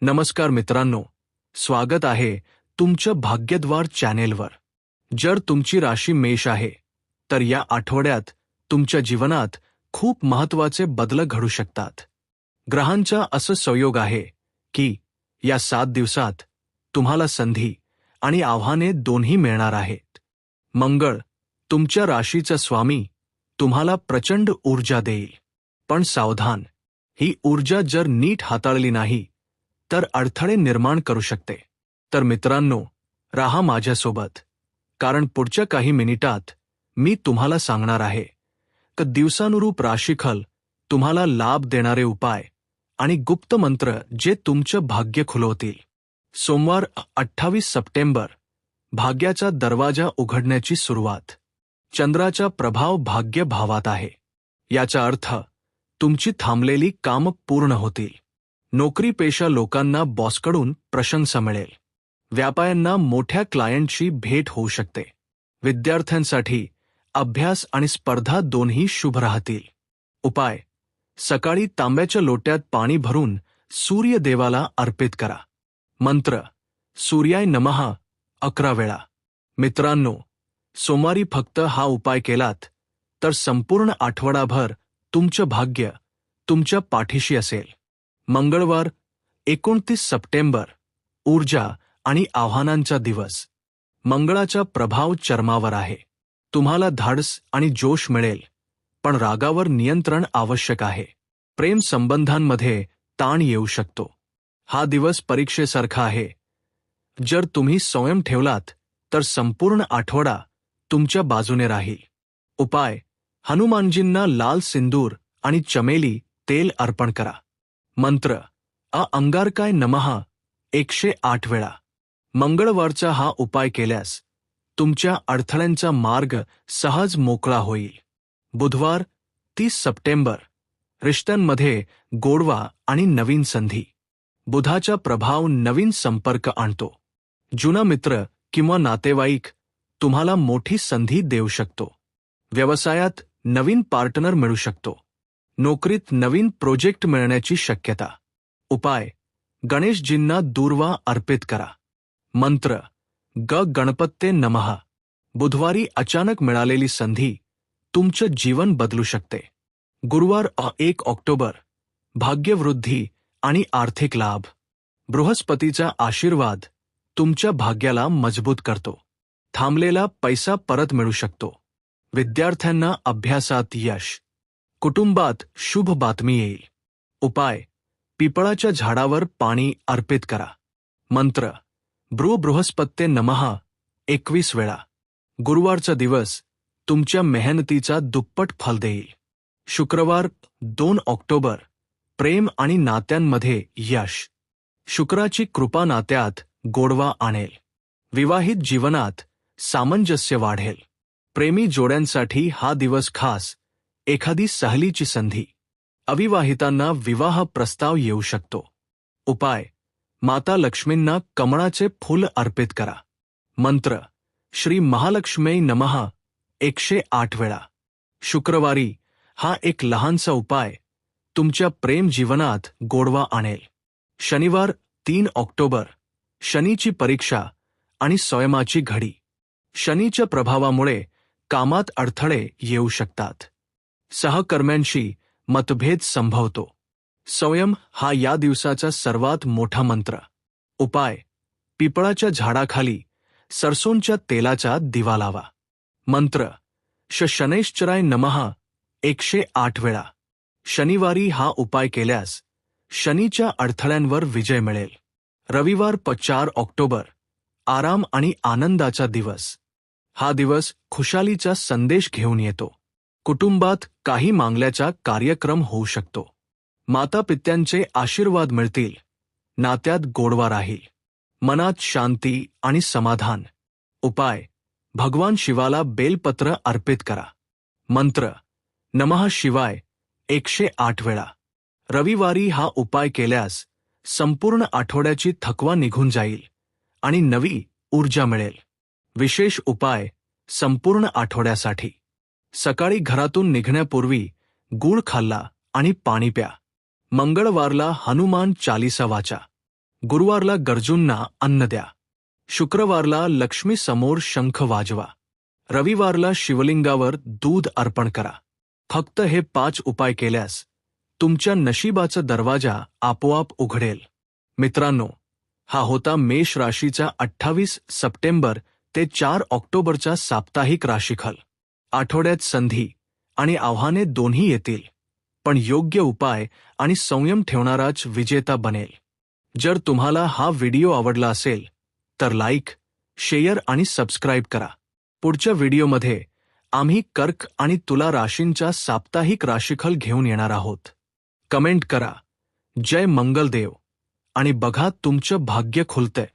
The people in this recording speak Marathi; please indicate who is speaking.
Speaker 1: नमस्कार मित्रांनो स्वागत आहे तुमच्या भाग्यद्वार चॅनेलवर. जर तुमची राशी मेष आहे तर या आठवड्यात तुमच्या जीवनात खूप महत्त्वाचे बदल घडू शकतात. ग्रहांचा असं संयोग आहे की या सात दिवसात तुम्हाला संधी आणि आव्हाने दोन्ही मिळणार आहेत. मंगळ तुमच्या राशीचा स्वामी तुम्हाला प्रचंड ऊर्जा देईल. पण सावधान ही ऊर्जा जर नीट हाताळली नाही तर अडथळे निर्माण करू शकते. तर मित्रांनो राहा माझ्यासोबत. कारण पुढच्या काही मिनिटात मी तुम्हाला सांगणार आहे. की दिवसानुरूप राशीखल तुम्हाला लाभ देणारे उपाय आणि गुप्त मंत्र जे तुमचं भाग्य खुलवतील. सोमवार अठ्ठावीस सप्टेंबर भाग्याचा दरवाजा उघडण्याची सुरुवात. चंद्राचा प्रभाव भाग्य भावात आहे. याचा अर्थ तुमची थांबलेली कामं पूर्ण होतील. नोकरी पेशा लोकांना बॉसकडून प्रशंसा मिळेल. व्यापाऱ्यांना मोठ्या क्लायंटची भेट होऊ शकते. विद्यार्थ्यांसाठी अभ्यास आणि स्पर्धा दोन्ही शुभ राहतील. उपाय. सकाळी तांब्याच्या लोट्यात पाणी भरून सूर्यदेवाला अर्पित करा. मंत्र. सूर्याय नमः अकरा वेळा. मित्रांनो सोमवारी फक्त हा उपाय केलात तर संपूर्ण आठवडाभर तुमचं भाग्य तुमच्या पाठीशी असेल. मंगळवार एकोणतीस सप्टेंबर ऊर्जा आणि आव्हानांचा दिवस. मंगळाचा प्रभाव चर्मावर आहे. तुम्हाला धाडस आणि जोश मिळेल पण रागावर नियंत्रण आवश्यक आहे. प्रेम संबंधांमध्ये ताण येऊ शकतो. हा दिवस परीक्षेसारखा आहे. जर तुम्ही संयम ठेवलात तर संपूर्ण आठवडा तुमच्या बाजूने राहील. उपाय हनुमानजींना लाल सिंदूर आणि चमेली तेल अर्पण करा. मंत्र अ अंगारकाय नमः एकशे आठ वेळा. मंगळवारचा हा उपाय केल्यास तुमच्या अडथळ्यांचा मार्ग सहज मोकळा होईल. बुधवार तीस सप्टेंबर रिश्त्यांमध्ये गोडवा आणि नवीन संधी. बुधाचा प्रभाव नवीन संपर्क आणतो. जुना मित्र किंवा नातेवाईक तुम्हाला मोठी संधी देऊ शकतो. व्यवसायात नवीन पार्टनर मिळू शकतो. नोकरीत नवीन प्रोजेक्ट मिळण्याची शक्यता. उपाय. गणेशजींना दूर्वा अर्पित करा. मंत्र. ग गणपत्ते नमः. बुधवारी अचानक मिळालेली संधी तुमचं जीवन बदलू शकते. गुरुवार एक ऑक्टोबर. भाग्यवृद्धी आणि आर्थिक लाभ. बृहस्पतीचा आशीर्वाद तुमच्या भाग्याला मज़बूत करतो. थांबलेला पैसा परत मिळू शकतो. विद्यार्थ्यांना अभ्यासात यश. कुटुंबात शुभ बातमी येईल. उपाय पिपळाच्या झाडावर पाणी अर्पित करा. मंत्र ब्रू बृहस्पत्ये नमः एकवीस वेळा. गुरुवारचा दिवस तुमच्या मेहनतीचा दुप्पट फल देईल. शुक्रवार दोन ऑक्टोबर. प्रेम आणि नात्यांमध्ये यश. शुक्राची कृपा नात्यात गोडवा आणेल. विवाहित जीवनात सामंजस्य वाढेल. प्रेमी जोड्यांसाठी हा दिवस खास. एखादी सहलीची संधी. अविवाहितांना विवाह प्रस्ताव येऊ शकतो. उपाय. माता लक्ष्मींना कमळाचे फूल अर्पित करा. मंत्र. श्री महालक्ष्मी नमः. एकशे आठ वेळा. शुक्रवारी. हा एक लहानसा उपाय. तुमच्या प्रेम जीवनात गोडवा आणेल. शनिवार तीन ऑक्टोबर. शनीची परीक्षा आणि स्वयमाची घडी. शनीच्या प्रभावामुळे कामात अडथळे येऊ शकतात. सहकर्म्यांशी मतभेद संभवतो. संयम हा या दिवसाचा सर्वात मोठा मंत्र. उपाय. पिपळाच्या झाडाखाली सरसोंच्या तेलाचा दिवा लावा. मंत्र. श शनैश्चराय नमः एकशे आठ वेळा. शनिवारी हा उपाय केल्यास शनीच्या अडथळ्यांवर विजय मिळेल. रविवार प चार ऑक्टोबर. आराम आणि आनंदाचा दिवस. हा दिवस खुशालीचा संदेश घेऊन येतो. कुटुंबात काही मागल्याचा कार्यक्रम होऊ शकतो. मातापित्यांचे आशीर्वाद मिळतील. नात्यात गोडवा राहील. मनात शांती आणि समाधान. उपाय. भगवान शिवाला बेलपत्र अर्पित करा. मंत्र. नमः शिवाय एकशे आठ वेळा. रविवारी हा उपाय केल्यास संपूर्ण आठवड्याची थकवा निघून जाईल आणि नवी ऊर्जा मिळेल. विशेष उपाय संपूर्ण आठवड्यासाठी. सकाळी घरातून निघण्यापूर्वी गूळ खाल्ला आणि पाणी प्या. मंगळवारला हनुमान चालिसा वाचा. गुरुवारला गरजूंना अन्न द्या. शुक्रवारला लक्ष्मी समोर शंख वाजवा. रविवारला शिवलिंगावर दूध अर्पण करा. फक्त हे पाच उपाय केल्यास तुमच्या नशिबाचा दरवाजा आपोआप उघडेल. मित्रांनो हा होता मेष राशीचा अठ्ठावीस सप्टेंबर ते चार ऑक्टोबरचा साप्ताहिक राशीखल आठवड्यात संधी आणि आव्हाने दोन्ही येतील पण योग्य उपाय आणि संयम ठेवणाराच विजेता बनेल. जर तुम्हाला हा व्हिडिओ आवडला असेल तर लाईक शेअर आणि सबस्क्राईब करा. पुढच्या व्हिडिओमध्ये आम्ही कर्क आणि तुला राशींचा साप्ताहिक राशीखल घेऊन येणार आहोत. कमेंट करा. जय मंगलदेव. आणि बघा तुमचं भाग्य खुलतंय.